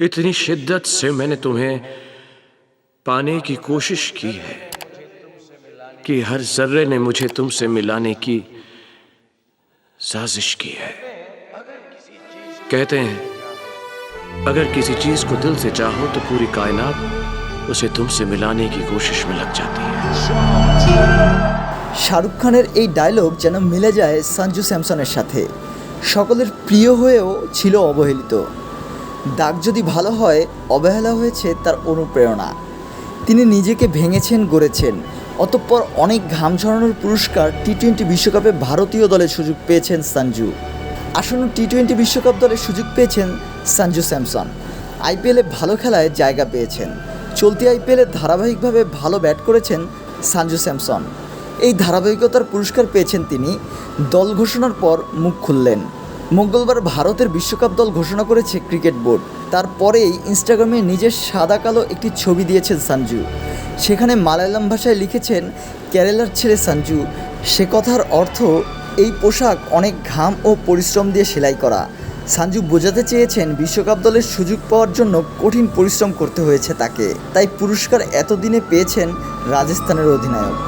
इतनी शिद्दत से मैंने तुम्हें पाने की कोशिश की है कि हर जर्रे ने मुझे तुमसे मिलाने की साजिश की है कहते हैं अगर किसी चीज को दिल से चाहो तो पूरी कायनात उसे तुमसे मिलाने की कोशिश में लग जाती है শাহরুখ খানের এই ডায়লগ যেন মিলে যায় সঞ্জু স্যামসনের সাথে সকলের প্রিয় হয়েও ছিল অবহেলিত দাগ যদি ভালো হয়, অবহেলা হয়েছে তার অনুপ্রেরণা। তিনি নিজেকে ভেঙেছেন, গড়েছেন। অতঃপর অনেক ঘাম ঝরানোর পুরস্কার টি টোয়েন্টি বিশ্বকাপে ভারতীয় দলের সুযোগ পেয়েছেন সঞ্জু আসন্ন টি টোয়েন্টি বিশ্বকাপ দলে সুযোগ পেয়েছেন সঞ্জু স্যামসন। আইপিএলে ভালো খেলায় জায়গা পেয়েছেন। চলতি আইপিএলে ধারাবাহিকভাবে ভালো ব্যাট করেছেন সঞ্জু স্যামসন। এই ধারাবাহিকতার পুরস্কার পেয়েছেন তিনি। দল ঘোষণার পর মুখ খুললেন। মঙ্গলবার ভারতের বিশ্বকাপ দল ঘোষণা করেছে ক্রিকেট বোর্ড। তারপরেই ইনস্টাগ্রামে নিজের সাদা কালো একটি ছবি দিয়েছেন সঞ্জু সেখানে মালায়ালাম ভাষায় লিখেছেন, কেরালার ছেলে সঞ্জু সে কথার অর্থ, এই পোশাক অনেক ঘাম ও পরিশ্রম দিয়ে সেলাই করা। সঞ্জু বোঝাতে চেয়েছেন, বিশ্বকাপ দলের সুযোগ পাওয়ার জন্য কঠিন পরিশ্রম করতে হয়েছে তাকে। তাই পুরস্কার এতদিনে পেয়েছেন রাজস্থানের অধিনায়ক।